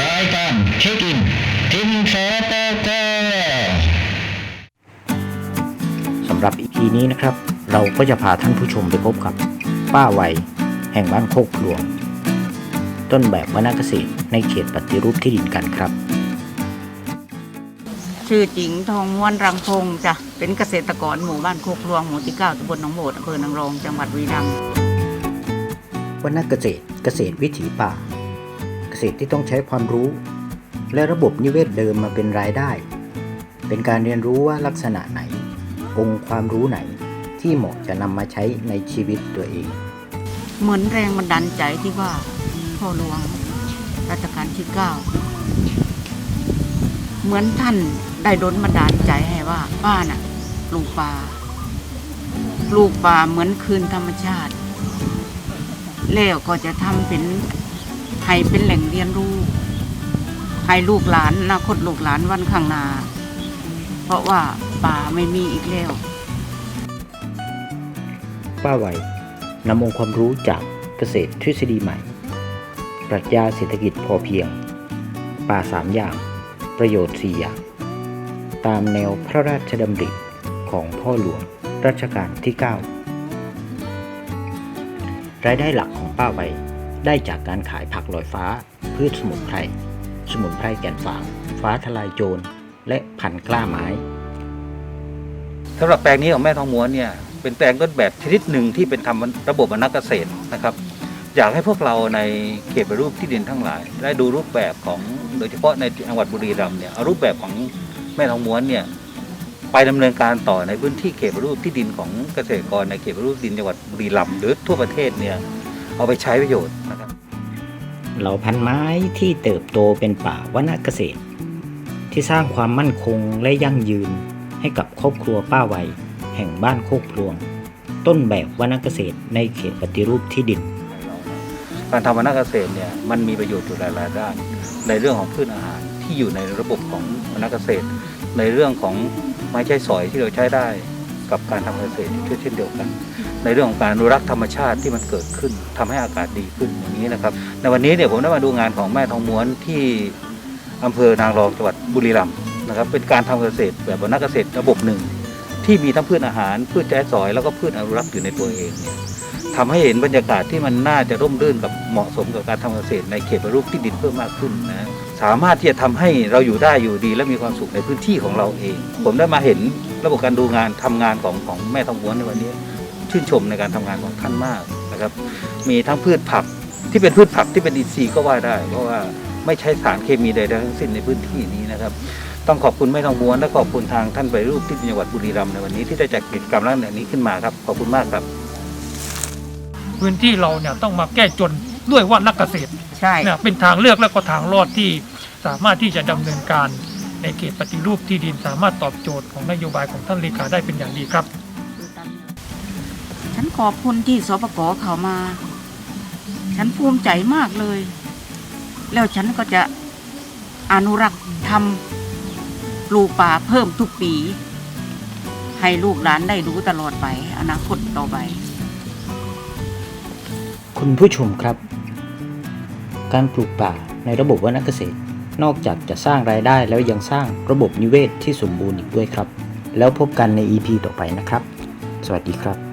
รายการเช็คอินทิมสตกสำหรับ EP นี้นะครับ เราก็จะพาท่านผู้ชมไปพบกับ ป้าวัยแห่งบ้านโคกพลวง ต้นแบบวนาเกษตรในเขตปฏิรูปที่ดินกันครับ ชื่อจริงทองม้วนรังพงษ์จ้ะ เป็นเกษตรกรหมู่บ้านโคกพลวงหมู่ที่เก้าตำบลหนองโบดอำเภอนางรองจังหวัดบุรีรัมย์ วนาเกษตรเกษตรวิถีป่าเก ษตรที่ต้องใช้ความรู้ และระบบนิเวศเดิมมาเป็นรายได้ เป็นการเรียนรู้ว่าลักษณะไหน องค์ความรู้ไหนที่เหมาะจะนำมาใช้ในชีวิตตัวเอง เหมือนแรงบันดาลใจที่ว่าพ่อหลวงรัชกาลที่เก้าเหมือนท่านได้ดลบันดาลใจให้ว่าป้าน่ะปลูกป่าปลูกป่าเหมือนคืนธรรมชาติ แล้วก็จะทำเป็น ให้เป็นแหล่งเรียนรู้ ให้ลูกหลานอนาคตลูกหลานวันข้างหน้า เพราะว่าป่าไม่มีอีกแล้ว ป้าไวนำองค์ความรู้จากเกษตรทฤษฎีใหม่ ปรัชญาเศรษฐกิจพอเพียง ป่าสามอย่าง ประโยชน์สี่อย่าง ตามแนวพระราชดำริของพ่อหลวงรัชกาลที่ 9 รายได้หลักของป้าไว ได้จากการขายผักลอยฟ้า พืชสมุนไพร สมุนไพรแก่นฝาง ฟ้าทลายโจร และพันกล้าไม้สำหรับแปลงนี้ของแม่ทองม้วนเนี่ยเป็นแปลงต้นแบบชนิดหนึ่งที่เป็นทำระบบอนักเกษตรนะครับอยากให้พวกเราในเขตปฏิรูปที่ดินทั้งหลาย ได้ดูรูปแบบของโดยเฉพาะในจังหวัดบุรีรัมย์เนี่ยเอารูปแบบของแม่ทองม้วนเนี่ยไปดำเนินการต่อในพื้นที่เขตปฏิรูปที่ดินของเกษตรกรในเขตปฏิรูปที่ดินจังหวัดบุรีรัมย์หรือทั่วประเทศเนี่ย เอาไปใช้ประโยชน์นะครับเหล่าพันไม้ที่เติบโตเป็นป่าวนเกษตร ที่สร้างความมั่นคงและยั่งยืนให้กับครอบครัวป้าไวยแห่งบ้านโคกพลวง ต้นแบบวนเกษตรในเขตปฏิรูปที่ดิน การทำวรรณเกษตรเนี่ยมันมีประโยชน์อยู่หลายๆด้าน ในเรื่องของพืชอาหารที่อยู่ในระบบของวรรณเกษตร ในเรื่องของไม้ใช้สอยที่เราใช้ได้ กับการทำเกษตรเช่นเดียวกัน ในเรื่องของการอนุรักษ์ธรรมชาติที่มันเกิดขึ้นทำให้อากาศดีขึ้นอย่างนี้นะครับ ในวันนี้เนี่ยผมได้มาดูงานของแม่ทองม้วนที่อำเภอนางรองจังหวัดบุรีรัมย์นะครับ เป็นการทำเกษตรแบบวรรณเกษตรระบบหนึ่ง ที่มีทั้งพืชอาหารพืชใช้สอยแล้วก็พืชอนุรักษ์อยู่ในตัวเองเนี่ยทำให้เห็นบรรยากาศที่มันน่าจะร่มรื่นกับเหมาะสมกับการทำเกษตรในเขตปรูปที่ดินเพิ่มมากขึ้นนะ สามารถที่จะทำให้เราอยู่ได้อยู่ดี และมีความสุขในพื้นที่ของเราเอง ผมได้มาเห็นระบบการดูงานทำงานของของแม่ทองม้วนในวันนี้ ชื่นชมในการทำงานของท่านมากนะครับ มีทั้งพืชผักที่เป็นพืชผักที่เป็นอินทรีย์ก็ว่าได้ เพราะว่าไม่ใช้สารเคมีใดๆทั้งสิ้นในพื้นที่นี้นะครับ ต้องขอบคุณแม่ทองม้วนและขอบคุณทางท่านไปฏิรูปที่ดินจังหวัดบุรีรัมย์ในวันนี้ที่ได้จัดกิจกรรมลักษณะนี้ขึ้นมาครับขอบคุณมากครับ พื้นที่เราเนี่ยต้องมาแก้จนด้วยว่านักเกษตรใช่เนี่ยเป็นทางเลือกและก็ทางรอดที่ สามารถที่จะดำเนินการในเขตปฏิรูปที่ดินสามารถตอบโจทย์ของนโยบายของท่านเลขาได้เป็นอย่างดีครับ ฉันขอบคุณที่สปกเขามา ฉันภูมิใจมากเลย แล้วฉันก็จะอนุรักษ์ทำปลูกป่าเพิ่มทุกปี ให้ลูกหลานได้รู้ตลอดไป อนาคตต่อไป คุณผู้ชมครับ การปลูกป่าในระบบวนเกษตร นอกจากจะสร้างรายได้แล้วยังสร้างระบบนิเวศที่สมบูรณ์อีกด้วยครับ แล้วพบกันใน EP ต่อไปนะครับ สวัสดีครับ